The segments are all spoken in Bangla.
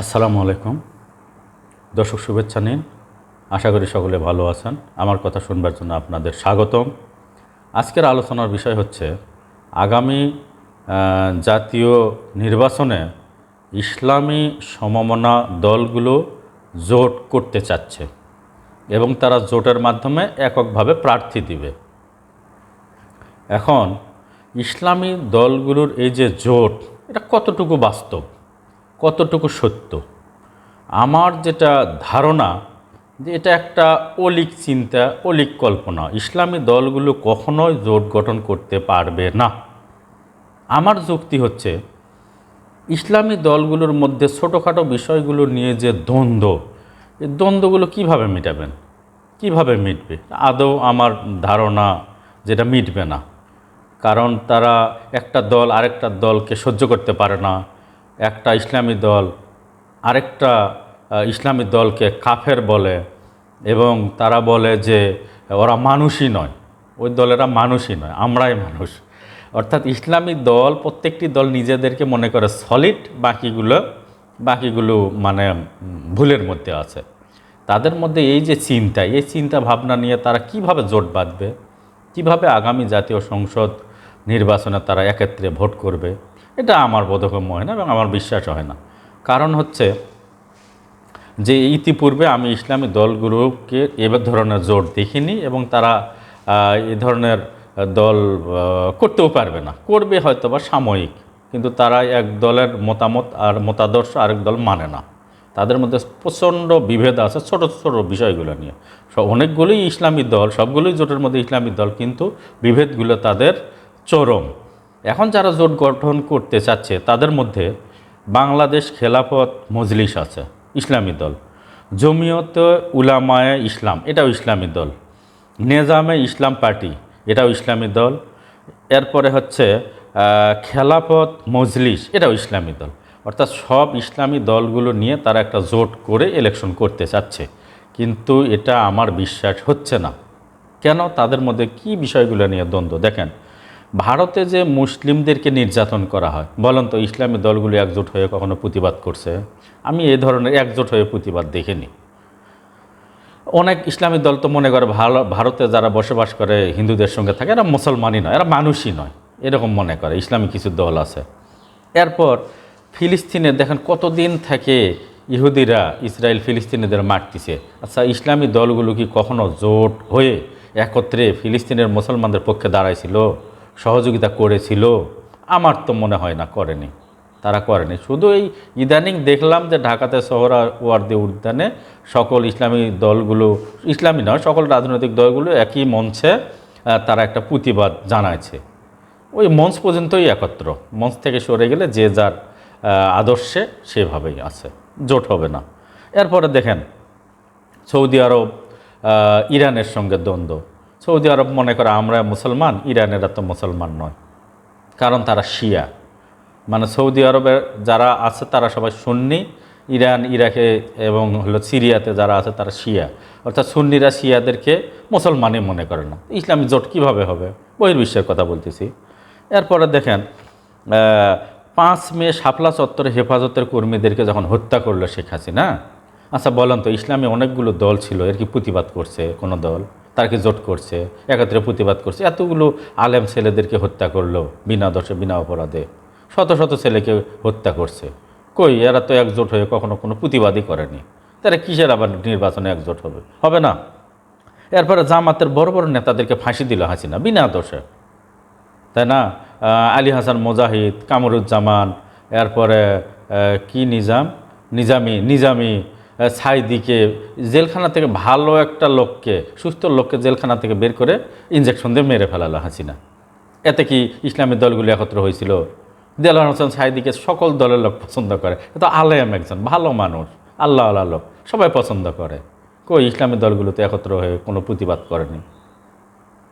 আসসালামু আলাইকুম। দর্শক শুভেচ্ছা নিন। আশা করি সকলে ভালো আছেন। আমার কথা শুনবার জন্য আপনাদের স্বাগতম। আজকের আলোচনার বিষয় হচ্ছে, আগামী জাতীয় নির্বাচনে ইসলামী সমমনা দলগুলো জোট করতে চাচ্ছে এবং তারা জোটের মাধ্যমে এককভাবে প্রার্থী দিবে। এখন, ইসলামী দলগুলোর এই যে জোট, এটা কতটুকু বাস্তব? কতটুকু সত্য? আমার যেটা ধারণা যে এটা একটা অলিক চিন্তা, অলিক কল্পনা। ইসলামী দলগুলো কখনোই জোট গঠন করতে পারবে না। আমার যুক্তি হচ্ছে, ইসলামী দলগুলোর মধ্যে ছোটোখাটো বিষয়গুলো নিয়ে যে দ্বন্দ্ব, এই দ্বন্দ্বগুলো কীভাবে মেটাবেন? কীভাবে মিটবে? আদৌ আমার ধারণা যেটা মিটবে না। কারণ তারা একটা দল আরেকটা দলকে সহ্য করতে পারে না। একটা ইসলামী দল, আরেকটা ইসলামী দলকে কাফের বলে এবং তারা বলে যে ওরা মানুষই নয়। ওই দলেরা মানুষই নয়, আমরাই মানুষ। অর্থাৎ ইসলামী দল প্রত্যেকটি দল নিজেদেরকে মনে করে সলিড বাকিগুলো বাকিগুলো মানে ভুলের মধ্যে আছে। তাদের মধ্যে এই যে চিন্তা, এই চিন্তা ভাবনা নিয়ে তারা কীভাবে জোট বাঁধবে? কীভাবে আগামী জাতীয় সংসদ নির্বাচনে তারা একত্রে ভোট করবে? এটা আমার বোধগম্য হয় না এবং আমার বিশ্বাস হয় না। কারণ হচ্ছে যে ইতিপূর্বে আমি ইসলামী দলগুলোকে এ ধরনের জোট দেখিনি এবং তারা এ ধরনের দল করতেও পারবে না। করবে হয়তো বা সাময়িক, কিন্তু তারা এক দলের মতামত আর মতাদর্শ আরেক দল মানে না। তাদের মধ্যে প্রচণ্ড বিভেদ আছে ছোট ছোট বিষয়গুলো নিয়ে। সব অনেকগুলোই ইসলামী দল, সবগুলোই জোটের মধ্যে ইসলামী দল, কিন্তু বিভেদগুলো তাদের চরম। এখন যারা জোট গঠন করতে চাচ্ছে, তাদের মধ্যে বাংলাদেশ খেলাফত মজলিস আছে, ইসলামী দল। জমিয়ত উলামায়ে ইসলাম, এটাও ইসলামী দল। নেজামে ইসলাম পার্টি, এটাও ইসলামী দল। এরপরে হচ্ছে খেলাফত মজলিস, এটাও ইসলামী দল। অর্থাৎ সব ইসলামী দলগুলো নিয়ে তারা একটা জোট করে ইলেকশন করতে চাচ্ছে। কিন্তু এটা আমার বিশ্বাস হচ্ছে না। কেন? তাদের মধ্যে কি বিষয়গুলো নিয়ে দ্বন্দ্ব? দেখেন ভারতে যে মুসলিমদেরকে নির্যাতন করা হয়, বলেন তো ইসলামী দলগুলো একজোট হয়ে কখনো প্রতিবাদ করছে? আমি এই ধরনের একজোট হয়ে প্রতিবাদ দেখিনি। অনেক ইসলামী দল তো মনে করে ভালো, ভারতে যারা বসবাস করে হিন্দুদের সঙ্গে থাকে, এরা মুসলমানই নয়, এরা মানুষই নয়, এরকম মনে করে, ইসলামী কিছু দল আছে। এরপর ফিলিস্তিনে দেখেন কতদিন থেকে ইহুদিরা ইসরায়েল ফিলিস্তিনিদের মারতেছে। আচ্ছা ইসলামী দলগুলো কি কখনো জোট হয়ে একত্রে ফিলিস্তিনের মুসলমানদের পক্ষে দাঁড়াইছিল? সহযোগিতা করেছিল, আমার তো মনে হয় না করেনি। তারা করেনি। শুধু এই ইদানিং দেখলাম যে ঢাকাতে শহরা ওয়ার্দি উদ্যানে সকল ইসলামী দলগুলো, ইসলামী নয়, সকল রাজনৈতিক দলগুলো একই মঞ্চে তারা একটা প্রতিবাদ জানাইছে। ওই মঞ্চ পর্যন্তই একত্র। মঞ্চ থেকে সরে গেলে যে যার আদর্শে সেভাবেই আছে। জোট হবে না। এরপরে দেখেন, সৌদি আরব ইরানের সঙ্গে দ্বন্দ্ব। সৌদি আরব মনে করে আমরা মুসলমান, ইরানেরা তো মুসলমান নয়। কারণ তারা শিয়া। মানে সৌদি আরবের যারা আছে তারা সবাই সুন্নি, ইরান, ইরাকে এবং হলো সিরিয়াতে যারা আছে তারা শিয়া। অর্থাৎ সুন্নিরা শিয়াদেরকে মুসলমানই মনে করে না। ইসলামী জোট কীভাবে হবে? বহির্বিশ্বের কথা বলতেছি। এরপরে দেখেন পাঁচ মে শাপলা চত্বরে হেফাজতের কর্মীদেরকে যখন হত্যা করল শেখ হাসিনা আচ্ছা বলেন তো, ইসলামে অনেকগুলো দল ছিল, এর কি প্রতিবাদ করছে কোনো দল? তার কি জোট করছে, একত্রে প্রতিবাদ করছে। এতগুলো আলেম ছেলেদেরকে হত্যা করল বিনা দোষে, বিনা অপরাধে। শত শত ছেলেকে হত্যা করছে। কই, এরা তো একজোট হয়ে কখনো কোনো প্রতিবাদই করেনি। তারা কিসের আবার নির্বাচনে একজোট হবে? হবে না। এরপরে জামাতের বড় বড় নেতাদেরকে ফাঁসি দিল হাসিনা, বিনা দোষে। তাই না? আলী হাসান মোজাহিদ, কামরুজ্জামান, এরপরে কি নিজাম? নিজামি নিজামি সাইদিকে জেলখানা থেকে ভালো একটা লোককে, সুস্থ লোককে জেলখানা থেকে বের করে ইঞ্জেকশন দিয়ে মেরে ফেলালো হাসিনা। এতে কি ইসলামী দলগুলি একত্র হয়েছিল? দেলান হোসেন সাইদিকে সকল দলের লোক পছন্দ করে। এ তো আলেম একজন, ভালো মানুষ, আল্লাহ আল্লাহ লোক, সবাই পছন্দ করে। কই ইসলামী দলগুলোতে একত্র হয়ে কোনো প্রতিবাদ করেনি।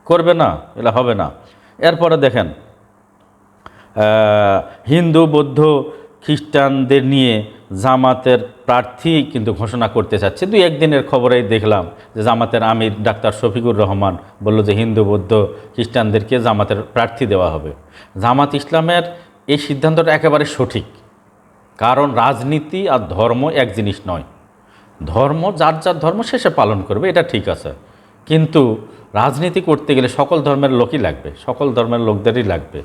করবে না, এলা হবে না। এরপরে দেখেন হিন্দু, বৌদ্ধ খ্রিস্টানদের নিয়ে জামাতের প্রার্থী কিন্তু ঘোষণা করতে চাচ্ছে। দুই একদিনের খবরেই দেখলাম যে জামাতের আমির ডাক্তার শফিকুর রহমান বলল যে হিন্দু, বৌদ্ধ খ্রিস্টানদেরকে জামাতের প্রার্থী দেওয়া হবে। জামাত ইসলামের এই সিদ্ধান্তটা একেবারে সঠিক। কারণ রাজনীতি আর ধর্ম এক জিনিস নয়। ধর্ম, যার যার ধর্ম শেষে পালন করবে, এটা ঠিক আছে। কিন্তু রাজনীতি করতে গেলে সকল ধর্মের লোকই লাগবে, সকল ধর্মের লোকদেরই লাগবে।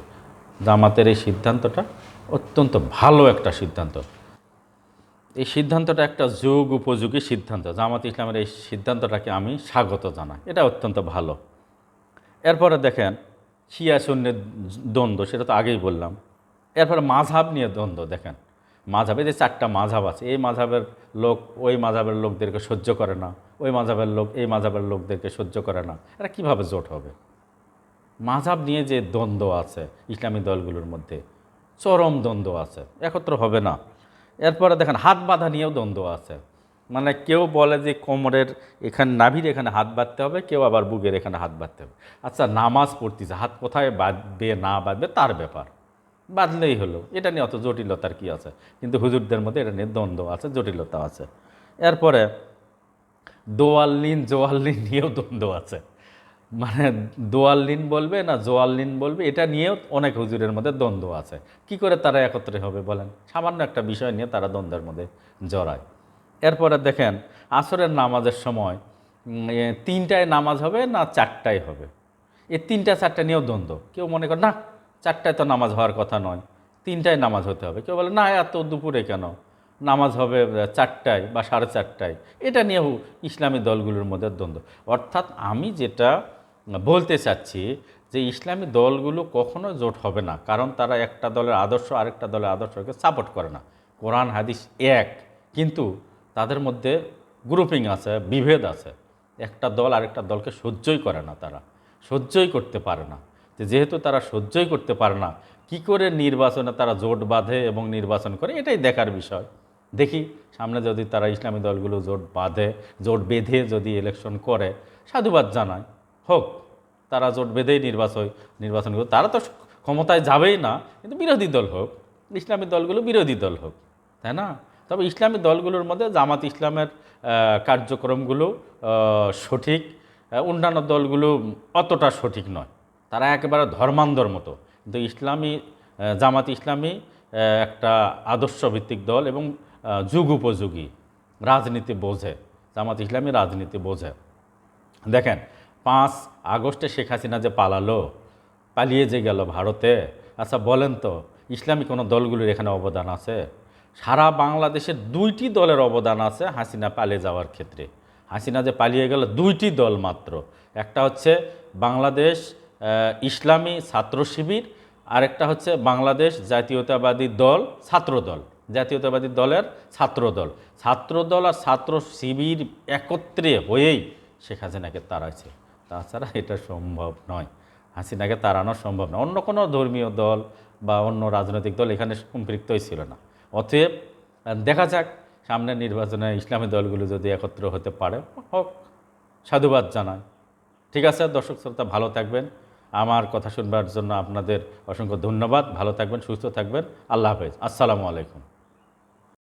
জামাতের এই সিদ্ধান্তটা অত্যন্ত ভালো একটা সিদ্ধান্ত। এই সিদ্ধান্তটা একটা যুগ উপযোগী সিদ্ধান্ত। জামাত ইসলামের এই সিদ্ধান্তটাকে আমি স্বাগত জানাই। এটা অত্যন্ত ভালো। এরপরে দেখেন, শিয়া শূন্যের দ্বন্দ্ব, সেটা তো আগেই বললাম। এরপরে মাঝহাব নিয়ে দ্বন্দ্ব, দেখেন। মাঝহাবে যে চারটা মাঝাব আছে, এই মাঝাবের লোক, ওই মাঝাবের লোকদেরকে সহ্য করে না। ওই মাঝাবের লোক, এই মাঝাবের লোকদেরকে সহ্য করে না। এটা কীভাবে জোট হবে? মাঝাব নিয়ে যে দ্বন্দ্ব আছে ইসলামী দলগুলোর মধ্যে চরম দ্বন্দ্ব আছে, একত্র হবে না। এরপরে দেখেন, হাত বাঁধা নিয়েও দ্বন্দ্ব আছে। মানে কেউ বলে যে কোমরের এখানে নাভির এখানে হাত বাঁধতে হবে, কেউ আবার বুকের এখানে হাত বাঁধতে হবে। আচ্ছা নামাজ পড়তেছে, হাত কোথায় বাঁধবে, না বাঁধবে, তার ব্যাপার। বাঁধলেই হলো, এটা নিয়ে অত জটিলতার কি আছে? কিন্তু হুজুরদের মধ্যে এটা নিয়ে দ্বন্দ্ব আছে, জটিলতা আছে। এরপরে দোয়াল্লিন, জোয়াল্লিন নিয়েও দ্বন্দ্ব আছে। মানে দোয়াল্লিন বলবে না জোয়াল্লিন বলবে, এটা নিয়েও অনেক হুজুরের মধ্যে দ্বন্দ্ব আছে। কি করে তারা একত্রে হবে বলেন? সামান্য একটা বিষয় নিয়ে তারা দ্বন্দ্বের মধ্যে জড়ায়। এরপরে দেখেন, আসরের নামাজের সময় তিনটায় নামাজ হবে না চারটায় হবে? এই তিনটা চারটা নিয়েও দ্বন্দ্ব। কেউ মনে করে, না, চারটায় তো নামাজ হওয়ার কথা নয়, তিনটায় নামাজ হতে হবে। কেউ বলে, না, এত দুপুরে কেন? নামাজ হবে চারটায় বা সাড়ে চারটায়। এটা নিয়েও ইসলামী দলগুলোর মধ্যে দ্বন্দ্ব। অর্থাৎ আমি যেটা বলতে চাচ্ছি যে ইসলামী দলগুলো কখনো জোট হবে না, কারণ তারা একটা দলের আদর্শ, আরেকটা দলের আদর্শকে সাপোর্ট করে না। কোরআন, হাদিস এক, কিন্তু তাদের মধ্যে গ্রুপিং আছে, বিভেদ আছে। একটা দল আরেকটা দলকে সহ্যই করে না তারা, সহ্যই করতে পারে না। যেহেতু তারা সহ্যই করতে পারে না, কি করে নির্বাচনে তারা জোট বাঁধে এবং নির্বাচন করে, এটাই দেখার বিষয়। দেখি, সামনে যদি তারা ইসলামী দলগুলো জোট বাঁধে, জোট বেঁধে যদি ইলেকশন করে, সাধুবাদ জানায় হোক, তারা জোট বেঁধেই নির্বাচন নির্বাচন করবে তারা তো ক্ষমতায় যাবেই না, কিন্তু বিরোধী দল হোক, ইসলামী দলগুলো বিরোধী দল হোক, তাই না? তবে ইসলামী দলগুলোর মধ্যে জামাত ইসলামের কার্যক্রমগুলো সঠিক অন্যান্য দলগুলো অতটা সঠিক নয়। তারা একেবারে ধর্মান্ধর মতো। কিন্তু ইসলামী জামাত ইসলামী একটা আদর্শভিত্তিক দল এবং যুগ উপযোগী। রাজনীতি বোঝে। জামাত ইসলামী রাজনীতি বোঝে। দেখেন পাঁচ আগস্টে শেখ হাসিনা যে পালালো, পালিয়ে যে গেল ভারতে আচ্ছা বলেন তো, ইসলামী কোনো দলগুলির এখানে অবদান আছে? সারা বাংলাদেশের দুইটি দলের অবদান আছে হাসিনা পালিয়ে যাওয়ার ক্ষেত্রে। হাসিনা যে পালিয়ে গেল দুইটি দল মাত্র। একটা হচ্ছে বাংলাদেশ ইসলামী ছাত্র শিবির, আরেকটা হচ্ছে বাংলাদেশ জাতীয়তাবাদী দল, ছাত্র দল। জাতীয়তাবাদী দলের ছাত্র দল। ছাত্র দল আর ছাত্র শিবির একত্রে হয়েই শেখ হাসিনাকে তাড়াইছে। তাছাড়া এটা সম্ভব নয়। হাসিনাকে তাড়ানো সম্ভব নয়। অন্য কোনো ধর্মীয় দল বা অন্য রাজনৈতিক দল এখানে সম্পৃক্তই ছিল না। অতএব দেখা যাক সামনের নির্বাচনে ইসলামী দলগুলো যদি একত্র হতে পারে, হোক, সাধুবাদ জানায় ঠিক আছে, দর্শক শ্রোতা, ভালো থাকবেন। আমার কথা শুনবার জন্য আপনাদের অসংখ্য ধন্যবাদ। ভালো থাকবেন, সুস্থ থাকবেন। আল্লাহ হাফেজ। আসসালামু আলাইকুম।